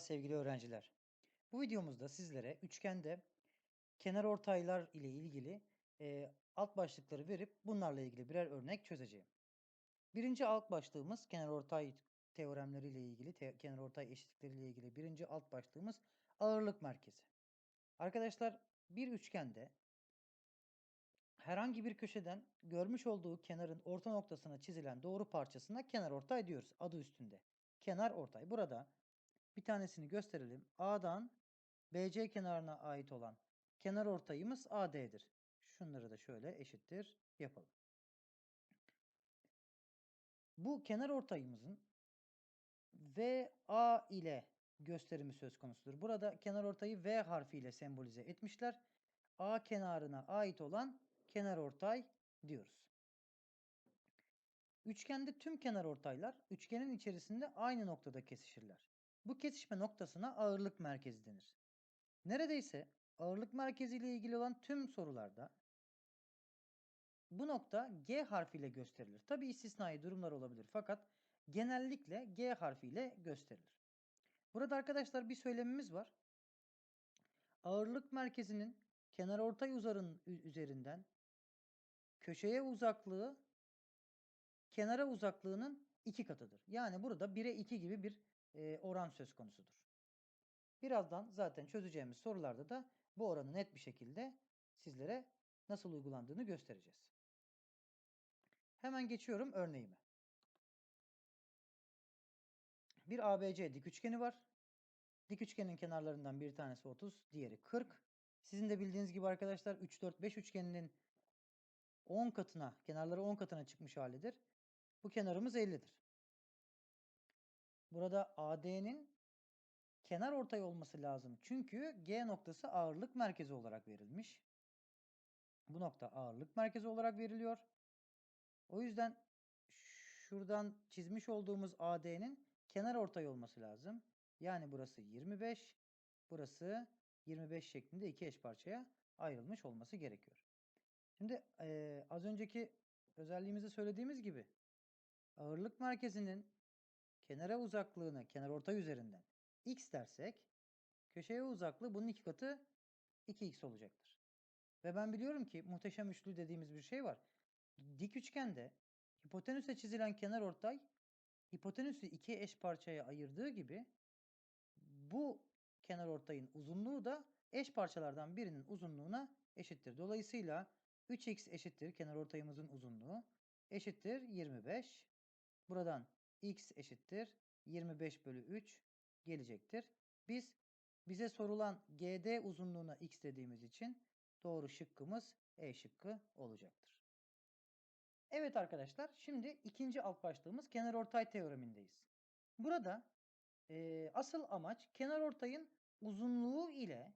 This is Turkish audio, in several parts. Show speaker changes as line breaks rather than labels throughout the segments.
Sevgili öğrenciler. Bu videomuzda sizlere üçgende kenarortaylar ile ilgili e, alt başlıkları verip bunlarla ilgili birer örnek çözeceğim. Birinci alt başlığımız kenarortay teoremleri ile ilgili, te kenarortay eşitlikleri ile ilgili birinci alt başlığımız ağırlık merkezi. Arkadaşlar bir üçgende herhangi bir köşeden görmüş olduğu kenarın orta noktasına çizilen doğru parçasına kenarortay diyoruz adı üstünde. Kenarortay. Burada bir tanesini gösterelim. A'dan BC kenarına ait olan kenar ortayımız AD'dir. Şunları da şöyle eşittir yapalım. Bu kenar ortayımızın VA ile gösterimi söz konusudur. Burada kenar ortayı V harfiyle sembolize etmişler. A kenarına ait olan kenar ortay diyoruz. Üçgende tüm kenar ortaylar üçgenin içerisinde aynı noktada kesişirler. Bu kesişme noktasına ağırlık merkezi denir. Neredeyse ağırlık merkezi ile ilgili olan tüm sorularda bu nokta G harfiyle gösterilir. Tabi istisnai durumlar olabilir fakat genellikle G harfiyle gösterilir. Burada arkadaşlar bir söylemimiz var. Ağırlık merkezinin kenar ortay uzarın üzerinden köşeye uzaklığı kenara uzaklığının iki katıdır. Yani burada 1'e 2 gibi bir oran söz konusudur. Birazdan zaten çözeceğimiz sorularda da bu oranı net bir şekilde sizlere nasıl uygulandığını göstereceğiz. Hemen geçiyorum örneğime. Bir ABC dik üçgeni var. Dik üçgenin kenarlarından bir tanesi 30, diğeri 40. Sizin de bildiğiniz gibi arkadaşlar 3, 4, 5 üçgeninin 10 katına, kenarları 10 katına çıkmış halidir. Bu kenarımız 50'dir. Burada AD'nin kenar ortay olması lazım. Çünkü G noktası ağırlık merkezi olarak verilmiş. Bu nokta ağırlık merkezi olarak veriliyor. O yüzden şuradan çizmiş olduğumuz AD'nin kenar ortay olması lazım. Yani burası 25, burası 25 şeklinde iki eş parçaya ayrılmış olması gerekiyor. Şimdi e, az önceki özelliğimizde söylediğimiz gibi ağırlık merkezinin kenara uzaklığını kenar ortay üzerinden x dersek köşeye uzaklığı bunun iki katı 2x olacaktır. Ve ben biliyorum ki muhteşem üçlü dediğimiz bir şey var. Dik üçgende hipotenüse çizilen kenar ortay hipotenüsü iki eş parçaya ayırdığı gibi bu kenar ortayın uzunluğu da eş parçalardan birinin uzunluğuna eşittir. Dolayısıyla 3x eşittir kenar ortayımızın uzunluğu eşittir 25. Buradan x eşittir 25 bölü 3 gelecektir. Biz bize sorulan GD uzunluğuna x dediğimiz için doğru şıkkımız E şıkkı olacaktır. Evet arkadaşlar şimdi ikinci alt başlığımız kenarortay teoremindeyiz. Burada e, asıl amaç kenarortayın uzunluğu ile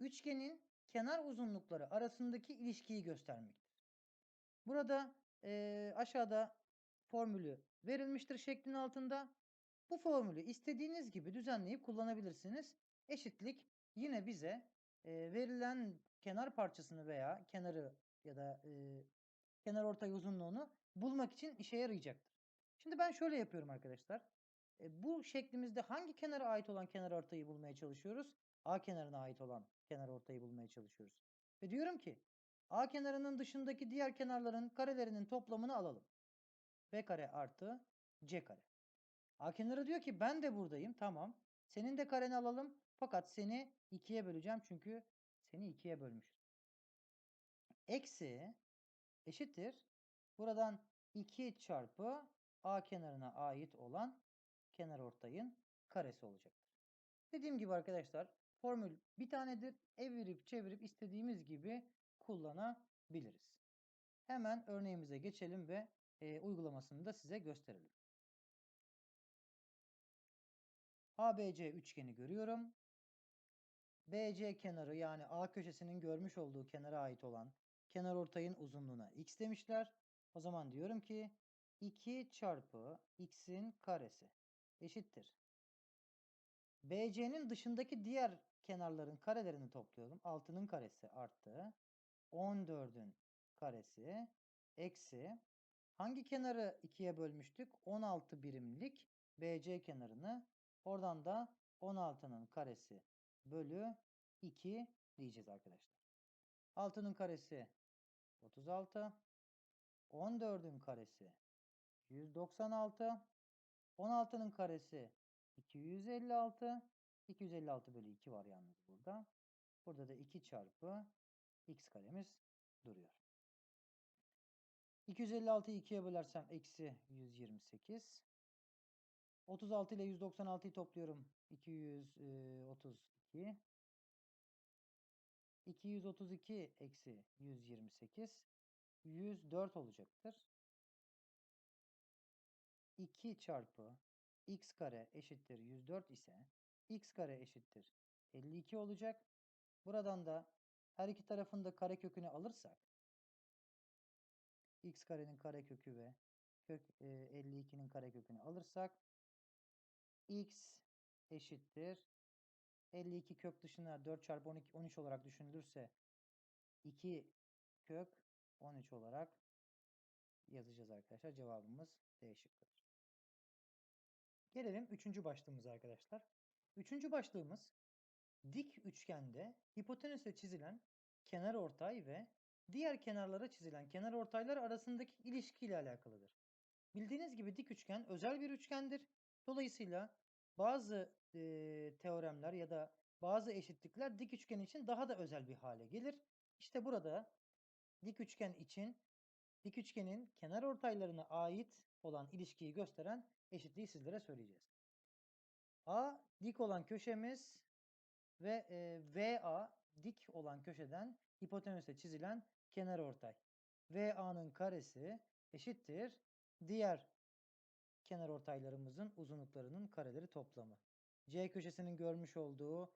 üçgenin kenar uzunlukları arasındaki ilişkiyi göstermektir. Burada e, aşağıda formülü verilmiştir şeklin altında. Bu formülü istediğiniz gibi düzenleyip kullanabilirsiniz. Eşitlik yine bize e, verilen kenar parçasını veya kenarı ya da e, kenar ortay uzunluğunu bulmak için işe yarayacaktır. Şimdi ben şöyle yapıyorum arkadaşlar. E, bu şeklimizde hangi kenara ait olan kenar ortayı bulmaya çalışıyoruz? A kenarına ait olan kenar ortayı bulmaya çalışıyoruz. Ve diyorum ki A kenarının dışındaki diğer kenarların karelerinin toplamını alalım. B kare artı C kare. A kenarı diyor ki ben de buradayım. Tamam. Senin de kareni alalım. Fakat seni ikiye böleceğim. Çünkü seni ikiye bölmüşüz. Eksi eşittir. Buradan 2 çarpı A kenarına ait olan kenar ortayın karesi olacaktır. Dediğim gibi arkadaşlar formül bir tanedir. Evirip çevirip istediğimiz gibi kullanabiliriz. Hemen örneğimize geçelim ve e, uygulamasını da size gösterelim. ABC üçgeni görüyorum. BC kenarı yani A köşesinin görmüş olduğu kenara ait olan kenar ortayın uzunluğuna x demişler. O zaman diyorum ki 2 çarpı x'in karesi eşittir. BC'nin dışındaki diğer kenarların karelerini topluyorum. 6'nın karesi arttı. 14'ün karesi eksi hangi kenarı 2'ye bölmüştük? 16 birimlik BC kenarını Oradan da 16'nın karesi bölü 2 diyeceğiz arkadaşlar. 6'nın karesi 36. 14'ün karesi 196. 16'nın karesi 256. 256 bölü 2 var yalnız burada. Burada da 2 çarpı x karemiz duruyor. 256'yı 2'ye bölersem eksi 128. 36 ile 196'yı topluyorum. 232. 232 eksi 128. 104 olacaktır. 2 çarpı x kare eşittir 104 ise x kare eşittir 52 olacak. Buradan da her iki tarafın da kare kökünü alırsak x karenin kare kökü ve kök 52'nin kare kökünü alırsak x eşittir 52 kök dışına 4 çarpı 12 13 olarak düşünülürse 2 kök 13 olarak yazacağız arkadaşlar. Cevabımız D şıkkıdır. Gelelim üçüncü başlığımıza arkadaşlar. Üçüncü başlığımız dik üçgende hipotenüse çizilen kenar ortay ve diğer kenarlara çizilen kenar ortaylar arasındaki ilişki ile alakalıdır. Bildiğiniz gibi dik üçgen özel bir üçgendir. Dolayısıyla bazı e, teoremler ya da bazı eşitlikler dik üçgen için daha da özel bir hale gelir. İşte burada dik üçgen için dik üçgenin kenar ortaylarına ait olan ilişkiyi gösteren eşitliği sizlere söyleyeceğiz. A dik olan köşemiz ve e, VA dik olan köşeden hipotenüse çizilen kenar ortay. VA'nın karesi eşittir diğer kenar ortaylarımızın uzunluklarının kareleri toplamı. C köşesinin görmüş olduğu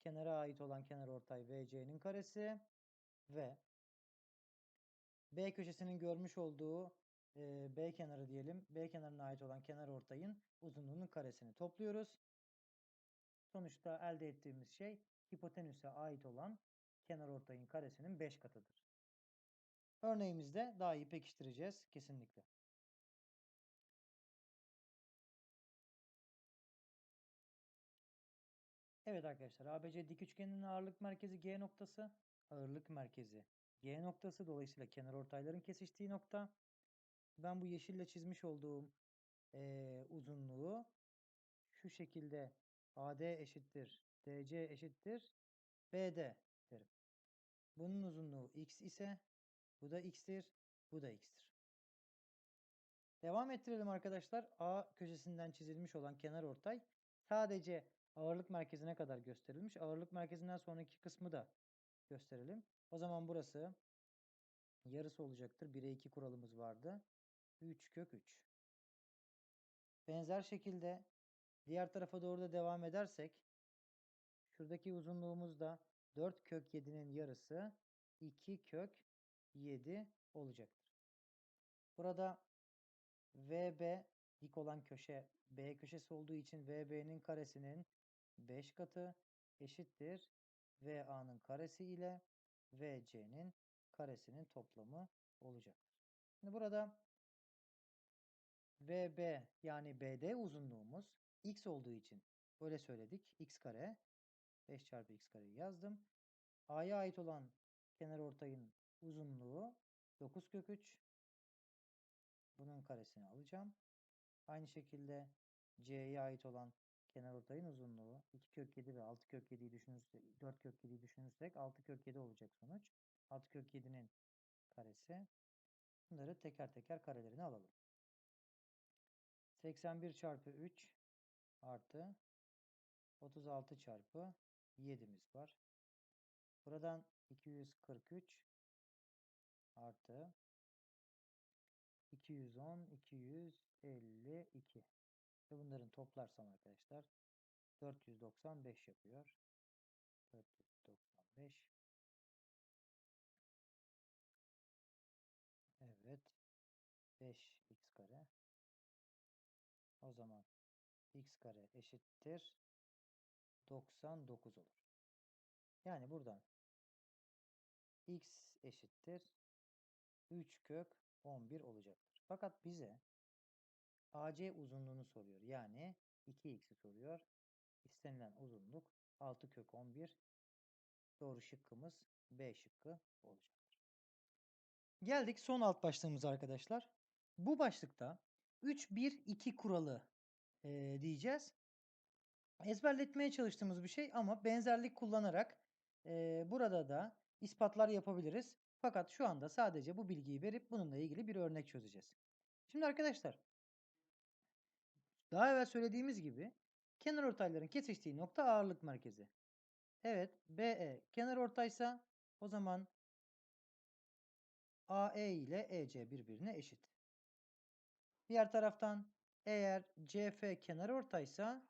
kenara ait olan kenar ortay VC'nin karesi ve B köşesinin görmüş olduğu e, B kenarı diyelim. B kenarına ait olan kenar ortayın uzunluğunun karesini topluyoruz. Sonuçta elde ettiğimiz şey hipotenüse ait olan kenar ortayın karesinin 5 katıdır. Örneğimizde daha iyi pekiştireceğiz kesinlikle. Evet arkadaşlar ABC dik üçgeninin ağırlık merkezi G noktası, ağırlık merkezi G noktası dolayısıyla kenar ortayların kesiştiği nokta. Ben bu yeşille çizmiş olduğum e, uzunluğu şu şekilde AD eşittir DC eşittir BD derim. Bunun uzunluğu x ise bu da x'tir, bu da x'tir. Devam ettirelim arkadaşlar. A köşesinden çizilmiş olan kenar ortay sadece ağırlık merkezine kadar gösterilmiş. Ağırlık merkezinden sonraki kısmı da gösterelim. O zaman burası yarısı olacaktır. 1'e 2 kuralımız vardı. 3 kök 3. Benzer şekilde diğer tarafa doğru da devam edersek şuradaki uzunluğumuz da 4 kök 7'nin yarısı 2 kök 7 olacaktır. Burada VB dik olan köşe B köşesi olduğu için VB'nin karesinin 5 katı eşittir VA'nın karesi ile VC'nin karesinin toplamı olacaktır. Şimdi burada VB yani BD uzunluğumuz x olduğu için böyle söyledik. x kare 5 çarpı x kareyi yazdım. A'ya ait olan kenar ortayın uzunluğu 9 kök 3. Bunun karesini alacağım. Aynı şekilde C'ye ait olan kenar ortayın uzunluğu 2 kök 7 ve 6 kök 7'yi düşünürsek 4 kök 7'yi düşünürsek 6 kök 7 olacak sonuç. 6 kök 7'nin karesi. Bunları teker teker karelerini alalım. 81 çarpı 3 artı 36 çarpı 7'miz var. Buradan 243 artı 210, 252 ve bunların toplarsam arkadaşlar 495 yapıyor. 495 Evet. 5x kare. O zaman x kare eşittir 99 olur. Yani buradan x eşittir 3 kök 11 olacaktır. Fakat bize AC uzunluğunu soruyor. Yani 2x'i soruyor. istenilen uzunluk 6 kök 11. Doğru şıkkımız B şıkkı olacaktır. Geldik son alt başlığımıza arkadaşlar. Bu başlıkta 3-1-2 kuralı eee, diyeceğiz. Ezberletmeye çalıştığımız bir şey ama benzerlik kullanarak eee, burada da ispatlar yapabiliriz. Fakat şu anda sadece bu bilgiyi verip bununla ilgili bir örnek çözeceğiz. Şimdi arkadaşlar daha evvel söylediğimiz gibi kenarortayların kesiştiği nokta ağırlık merkezi. Evet BE kenarortaysa o zaman AE ile EC birbirine eşit. Diğer taraftan eğer CF kenarortaysa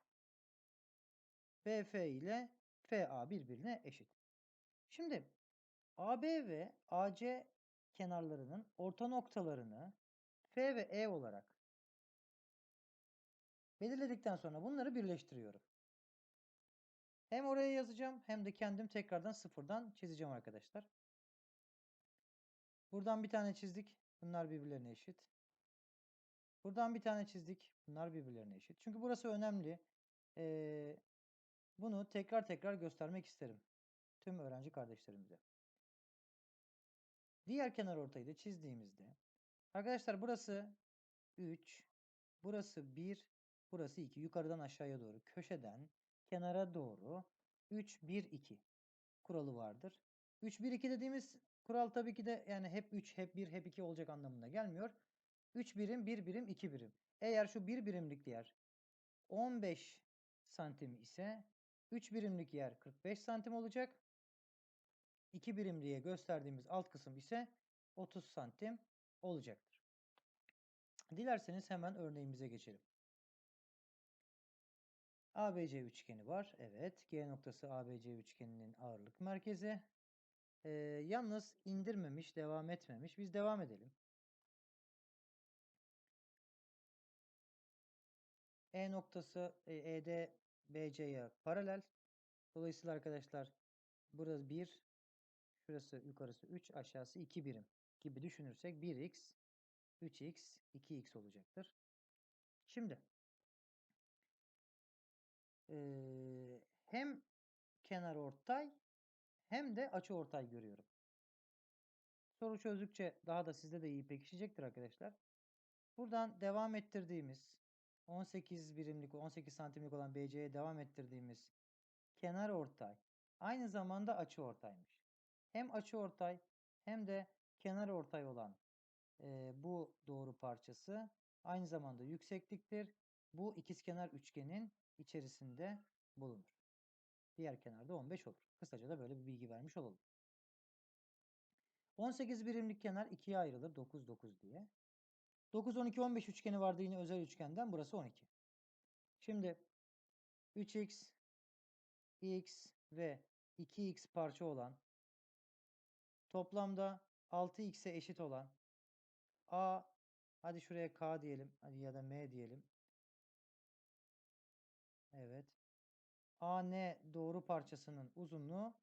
BF ile FA birbirine eşit. Şimdi AB ve AC kenarlarının orta noktalarını F ve E olarak belirledikten sonra bunları birleştiriyorum. Hem oraya yazacağım hem de kendim tekrardan sıfırdan çizeceğim arkadaşlar. Buradan bir tane çizdik. Bunlar birbirlerine eşit. Buradan bir tane çizdik. Bunlar birbirlerine eşit. Çünkü burası önemli. Ee, bunu tekrar tekrar göstermek isterim. Tüm öğrenci kardeşlerimize. Diğer kenar ortayı da çizdiğimizde arkadaşlar burası 3, burası 1, burası 2. Yukarıdan aşağıya doğru köşeden kenara doğru 3, 1, 2 kuralı vardır. 3, 1, 2 dediğimiz kural tabii ki de yani hep 3, hep 1, hep 2 olacak anlamına gelmiyor. 3 birim, 1 birim, 2 birim. Eğer şu 1 birimlik yer 15 santim ise 3 birimlik yer 45 santim olacak. 2 birim diye gösterdiğimiz alt kısım ise 30 santim olacaktır. Dilerseniz hemen örneğimize geçelim. ABC üçgeni var. Evet. G noktası ABC üçgeninin ağırlık merkezi. Ee, yalnız indirmemiş, devam etmemiş. Biz devam edelim. E noktası e, ED BC'ye paralel. Dolayısıyla arkadaşlar burası 1, şurası yukarısı 3, aşağısı 2 birim gibi düşünürsek 1x, 3x, 2x olacaktır. Şimdi eee, hem kenar ortay hem de açı ortay görüyorum. Soru çözdükçe daha da sizde de iyi pekişecektir arkadaşlar. Buradan devam ettirdiğimiz 18 birimlik 18 santimlik olan BC'ye devam ettirdiğimiz kenar ortay aynı zamanda açı ortaymış. Hem açı ortay hem de kenar ortay olan e, bu doğru parçası aynı zamanda yüksekliktir. Bu ikizkenar üçgenin içerisinde bulunur. Diğer kenarda 15 olur. Kısaca da böyle bir bilgi vermiş olalım. 18 birimlik kenar ikiye ayrılır 9 9 diye. 9 12 15 üçgeni vardı yine özel üçgenden burası 12. Şimdi 3x x ve 2x parça olan toplamda 6x'e eşit olan a hadi şuraya k diyelim hadi ya da m diyelim. Evet. AN doğru parçasının uzunluğu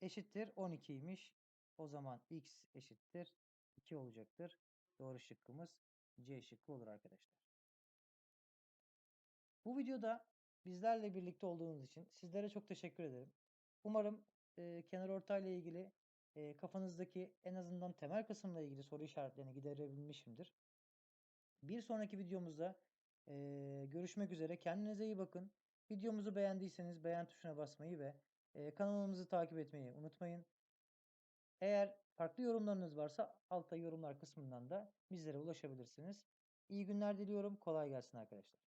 eşittir 12'ymiş. O zaman x eşittir 2 olacaktır. Doğru şıkkımız C şıkkı olur arkadaşlar. Bu videoda bizlerle birlikte olduğunuz için sizlere çok teşekkür ederim. Umarım e, kenar ortayla ilgili e, kafanızdaki en azından temel kısımla ilgili soru işaretlerini giderebilmişimdir. Bir sonraki videomuzda e, görüşmek üzere. Kendinize iyi bakın. Videomuzu beğendiyseniz beğen tuşuna basmayı ve e, kanalımızı takip etmeyi unutmayın. Eğer farklı yorumlarınız varsa altta yorumlar kısmından da bizlere ulaşabilirsiniz. İyi günler diliyorum. Kolay gelsin arkadaşlar.